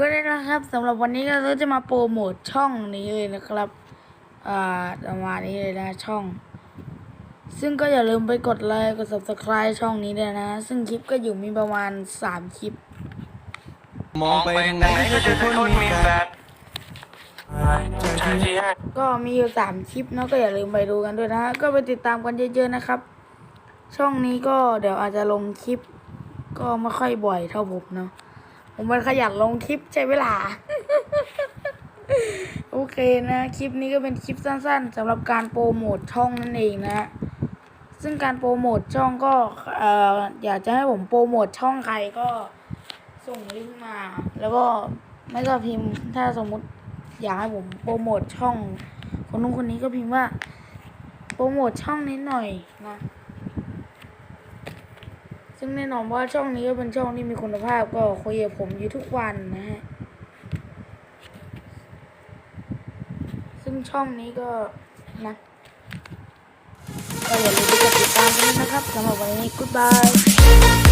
ดีก็ได้นะครับสำหรับวันนี้เราจะมาโปรโมทช่องนี้เลยนะครับอ่าประมาณนี้เลยนะช่อง ซึ่งก็อย่าลืมไปกดไลค์กด subscribe ช่องนี้ด้วยนะ ซึ่งคลิปก็อยู่มีประมาณ3คลิป มองไปทางไหนก็จะเป็นคนมีแฟนใจที่ให้ก็มีอยู่3คลิปเนาะก็อย่าลืมไปดูกันด้วยนะฮะก็ไปติดตามกันเยอะๆนะครับ ช่องนี้ก็เดี๋ยวอาจจะลงคลิป ก็ไม่ค่อยบ่อยเท่าผมเนาะ ผมมันขยันลงคลิปใช้เวลา โอเคนะ คลิปนี้ก็เป็นคลิปสั้น ๆสำหรับการโปรโมทช่องนั่นเองนะ ซึ่งการโปรโมทช่องก็เอ่ออยากจะให้ผมโปรโมทช่องใครก็ส่งลิงก์มา แล้วก็ไม่ก็พิมพ์ถ้าสมมุติอยากให้ผมโปรโมทช่อง คนนู้นคนนี้ก็พิมพ์ว่า โปรโมทช่องนี้หน่อยนะ ซึ่งแน่นอนว่าช่องนี้ก็เป็นช่องที่มีคุณภาพก็คุยกับผมอยู่ทุกวันนะฮะ ซึ่งช่องนี้ก็นะก็อย่าลืมกดติดตามกันนะครับสำหรับวันนี้ goodbye